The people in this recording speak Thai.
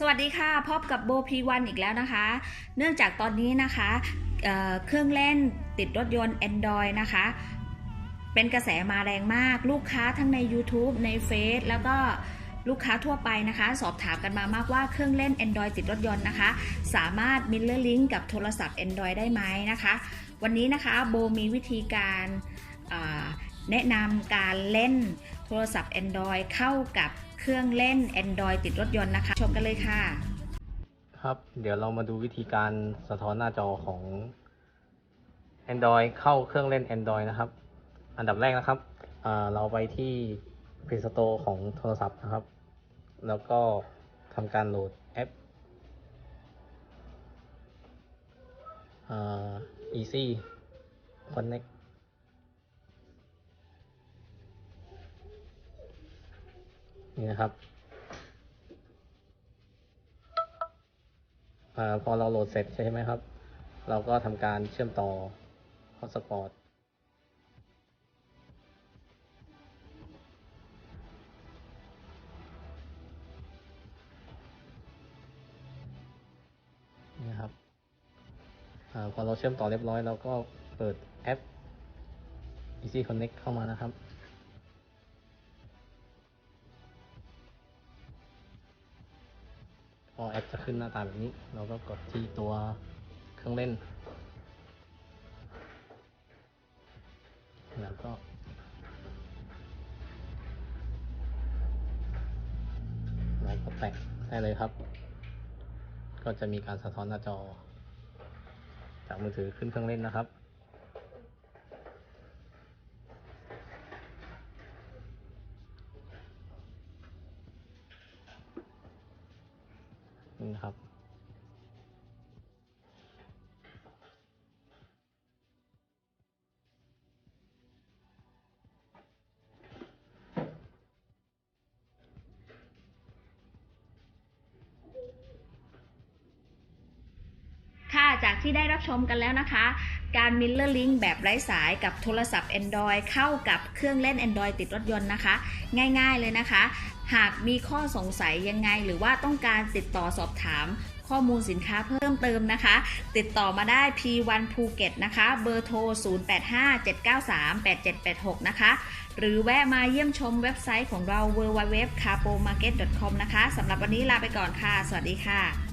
สวัสดีค่ะพบกับโบพีวันอีกแล้วนะคะ เนื่องจากตอนนี้นะคะเเครื่องเล่นติดรถยนต์ Android นะคะ เป็นกระแสมาแรงมากลูกค้าทั้งใน YouTube ในเฟซแล้วก็ลูกค้าทั่วไปนะคะ สอบถามกันมามากว่าเครื่องเล่น Android ติดรถยนต์นะคะ สามารถ Mirror Link กับโทรศัพท์ Android ได้ไหมนะคะ วันนี้นะคะโบมีวิธีการแนะนำการเล่นโทรศัพท์ Android เข้ากับ เครื่องเล่น Android ติดรถยนต์นะคะ ชมกันเลยค่ะ ครับ เดี๋ยวเรามาดูวิธีการสะท้อนหน้าจอของ Android เข้าเครื่องเล่น Android นะครับ อันดับแรกนะครับเราไปที่ Play Store ของโทรศัพท์นะครับ แล้วก็ทำการโหลดแอปอ่า Easy Connect นี่นะครับอาพอเราโหลดเสร็จใช่ไหมครับ เราก็ทำการเชื่อมต่อ Hotspot นี่ครับอาพอเราเชื่อมต่อเรียบร้อยเราก็เปิดแอป Easy Connect เข้ามานะครับ พอแอปจะขึ้นหน้าตาแบบนี้ เราก็กดที่ตัวเครื่องเล่น แล้วก็เราก็แตะได้เลยครับ ก็จะมีการสะท้อนหน้าจอ จากมือถือขึ้นเครื่องเล่นนะครับ นะครับ จากที่ได้รับชมกันแล้วนะคะ การ Mirror Link แบบไร้สายกับโทรศัพท์ Android เข้ากับเครื่องเล่น Android ติดรถยนต์นะคะ ง่ายๆเลยนะคะ หากมีข้อสงสัยยังไงหรือว่าต้องการติดต่อสอบถามข้อมูลสินค้าเพิ่มเติมนะคะ ติดต่อมาได้ P1 ภูเก็ตนะคะ เบอร์โทร 0857938786 นะคะ หรือแวะมาเยี่ยมชมเว็บไซต์ของเรา www.capomarket.com นะคะ สำหรับวันนี้ลาไปก่อนค่ะ สวัสดีค่ะ